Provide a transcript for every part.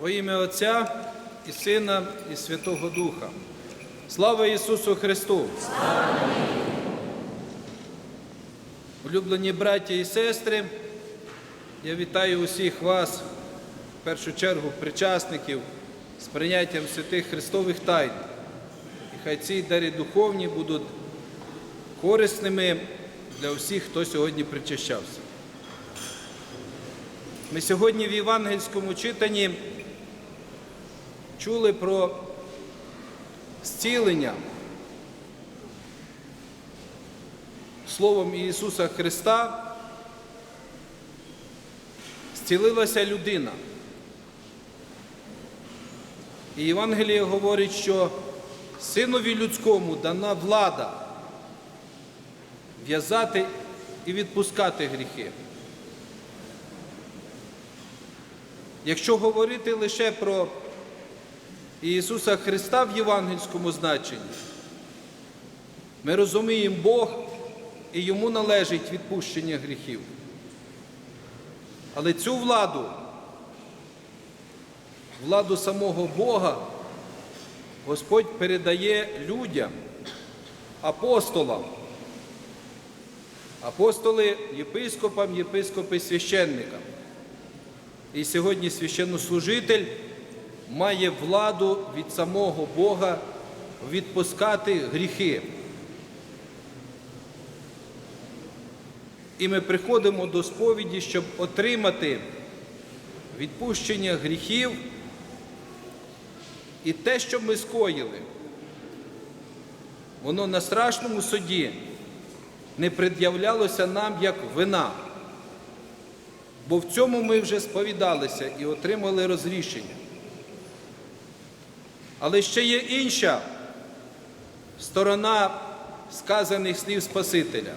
Во ім'я Отця і Сина, і Святого Духа. Слава Ісусу Христу! Улюблені браті і сестри, я вітаю усіх вас, в першу чергу причасників, з прийняттям святих Христових тайн. І хай ці дари духовні будуть корисними для всіх, хто сьогодні причащався. Ми сьогодні в євангельському читанні чули про зцілення Словом Ісуса Христа зцілилася людина. І Євангеліє говорить, що синові людському дана влада в'язати і відпускати гріхи. Якщо говорити лише про Ісуса Христа в євангельському значенні, ми розуміємо Бог і йому належить відпущення гріхів. Але цю владу, владу самого Бога, Господь передає людям, апостолам. Апостоли єпископам, єпископи священникам. І сьогодні священнослужитель має владу від самого Бога відпускати гріхи. І ми приходимо до сповіді, щоб отримати відпущення гріхів і те, що ми скоїли, воно на страшному суді не пред'являлося нам як вина. Бо в цьому ми вже сповідалися і отримали розрішення. Але ще є інша сторона сказаних слів Спасителя.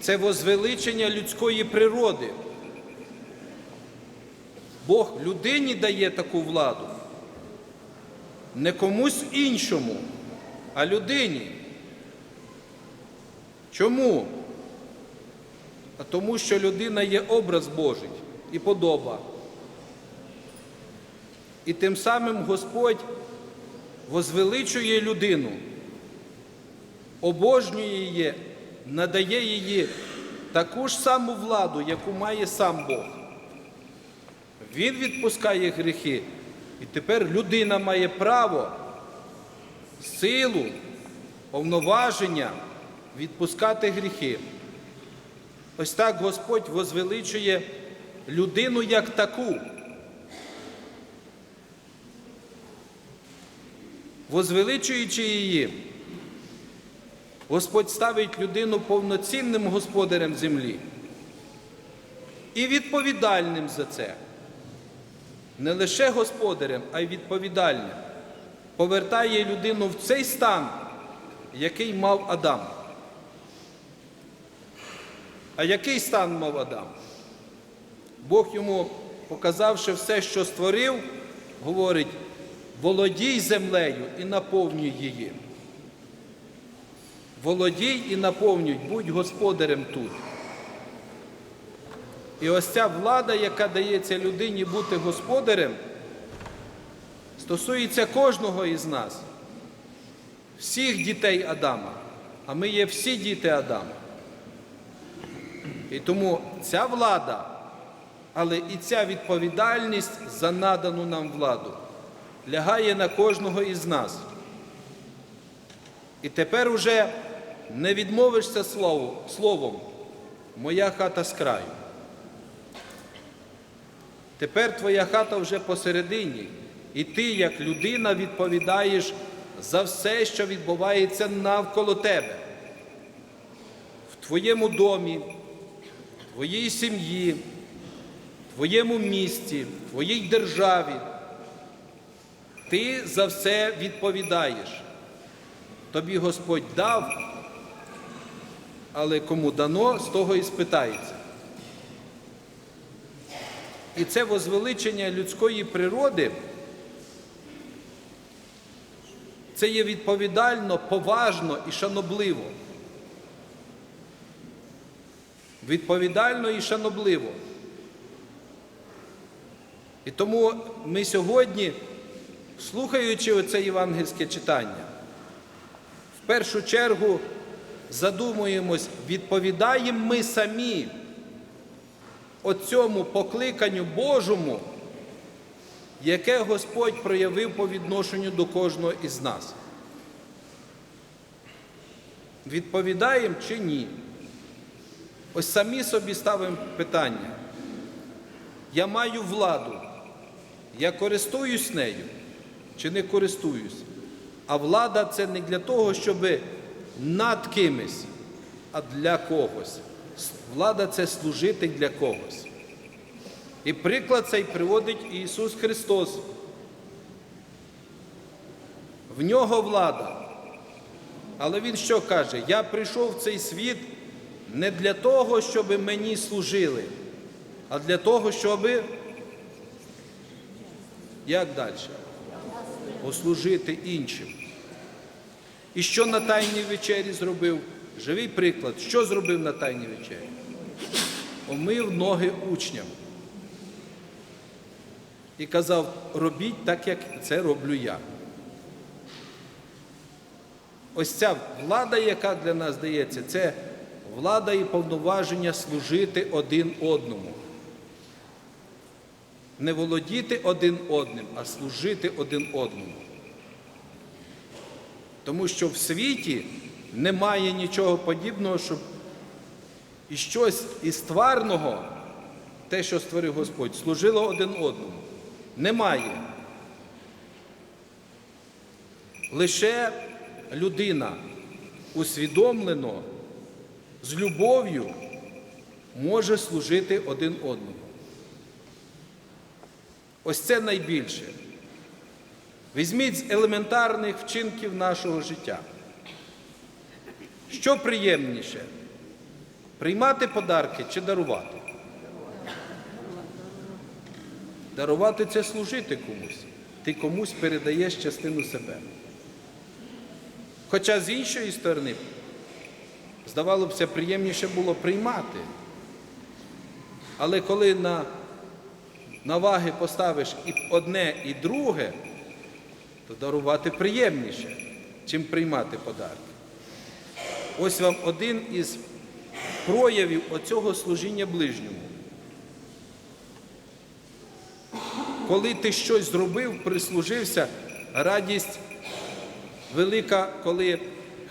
Це возвеличення людської природи. Бог людині дає таку владу. Не комусь іншому, а людині. Чому? А тому, що людина є образ Божий і подоба. І тим самим Господь возвеличує людину, обожнює її, надає її таку ж саму владу, яку має сам Бог. Він відпускає гріхи, і тепер людина має право, силу, повноваження відпускати гріхи. Ось так Господь возвеличує людину як таку. Возвеличуючи її, Господь ставить людину повноцінним господарем землі і відповідальним за це. Не лише господарем, а й відповідальним. Повертає людину в цей стан, який мав Адам. А який стан мав Адам? Бог йому, показавши все, що створив, говорить: володій землею і наповнюй її. Володій і наповнюй, будь господарем тут. І ось ця влада, яка дається людині бути господарем, стосується кожного із нас, всіх дітей Адама. А ми є всі діти Адама. І тому ця влада, але і ця відповідальність за надану нам владу лягає на кожного із нас. І тепер уже не відмовишся словом, моя хата з краю. Тепер твоя хата вже посередині, і ти, як людина, відповідаєш за все, що відбувається навколо тебе, в твоєму домі, твоїй сім'ї, твоєму місті, твоїй державі. Ти за все відповідаєш. Тобі Господь дав, але кому дано, з того і спитається. І це возвеличення людської природи, це є відповідально, поважно і шанобливо. Відповідально і шанобливо. І тому ми сьогодні, слухаючи оце євангельське читання, в першу чергу задумуємось, відповідаємо ми самі оцьому покликанню Божому, яке Господь проявив по відношенню до кожного із нас. Відповідаємо чи ні? Ось самі собі ставимо питання. Я маю владу, я користуюсь нею чи не користуюсь? А влада це не для того, щоб над кимось, а для когось. Влада це служити для когось. І приклад цей приводить Ісус Христос. В нього влада. Але Він що каже? Я прийшов в цей світ не для того, щоб мені служили, а для того, щоб як далі? Послужити іншим. І що на Тайній вечері зробив? Живий приклад. Що зробив на Тайній вечері? Омив ноги учням. І казав, робіть так, як це роблю я. Ось ця влада, яка для нас дається, це влада і повноваження служити один одному. Не володіти один одним, а служити один одному. Тому що в світі немає нічого подібного, щоб і щось із тварного, те, що створив Господь, служило один одному. Немає. Лише людина усвідомлено з любов'ю може служити один одному. Ось це найбільше. Візьміть з елементарних вчинків нашого життя. Що приємніше? Приймати подарки чи дарувати? Дарувати це служити комусь. Ти комусь передаєш частину себе. Хоча з іншої сторони, здавало б, приємніше було приймати. Але коли на, на ваги поставиш і одне, і друге, то дарувати приємніше, чим приймати подарки. Ось вам один із проявів оцього служіння ближньому. Коли ти щось зробив, прислужився, радість велика, коли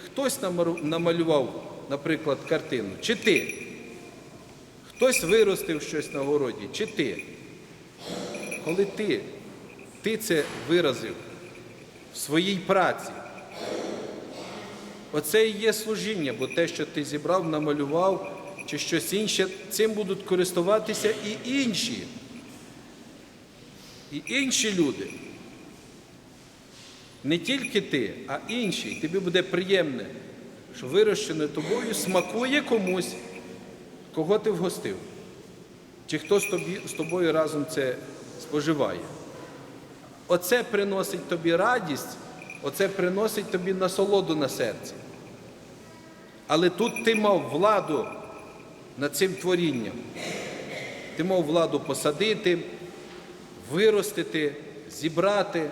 хтось намалював, наприклад, картину, чи ти. Хтось виростив щось на городі, чи ти. Коли ти, ти це виразив в своїй праці. Оце і є служіння, бо те, що ти зібрав, намалював чи щось інше, цим будуть користуватися і інші. І інші люди. Не тільки ти, а інші. Тобі буде приємне, що вирощене тобою смакує комусь, кого ти вгостив. Чи хто з тобою разом це споживає. Оце приносить тобі радість, оце приносить тобі насолоду на серці. Але тут ти мав владу над цим творінням. Ти мав владу посадити, виростити, зібрати.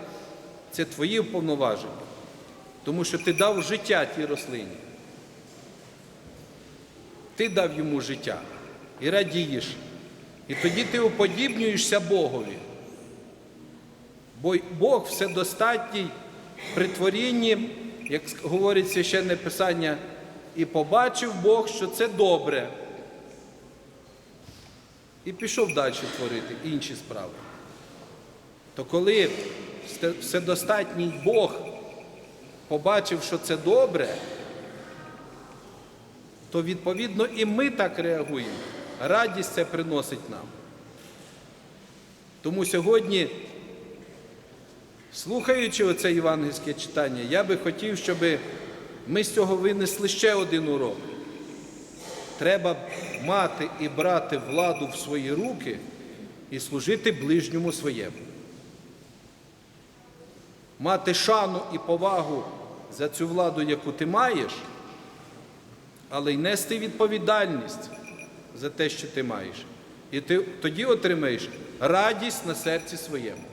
Це твої повноваження. Тому що ти дав життя тій рослині. Ти дав йому життя і радієш. І тоді ти уподібнюєшся Богові. Бо Бог вседостатній при творінні, як говорить священне Писання, і побачив Бог, що це добре. І пішов далі творити інші справи. То коли вседостатній Бог побачив, що це добре, то відповідно і ми так реагуємо. Радість це приносить нам. Тому сьогодні, слухаючи оце євангельське читання, я би хотів, щоб ми з цього винесли ще один урок. Треба мати і брати владу в свої руки і служити ближньому своєму. Мати шану і повагу за цю владу, яку ти маєш, але й нести відповідальність за те, що ти маєш. І ти тоді отримаєш радість на серці своєму.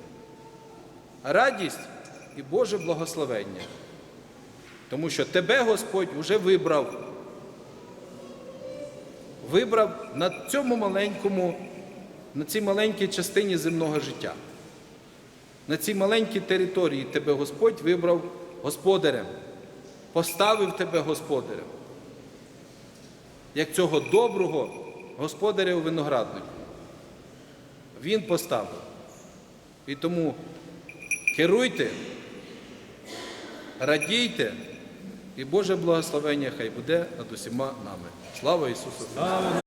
Радість і Боже благословення. Тому що тебе Господь вже вибрав. Вибрав на цьому маленькому, на цій маленькій частині земного життя. На цій маленькій території тебе Господь вибрав господарем, поставив тебе господарем, як цього доброго господаря у винограднику. Він поставив. І тому керуйте, радійте, і Боже благословення хай буде над усіма нами. Слава Ісусу!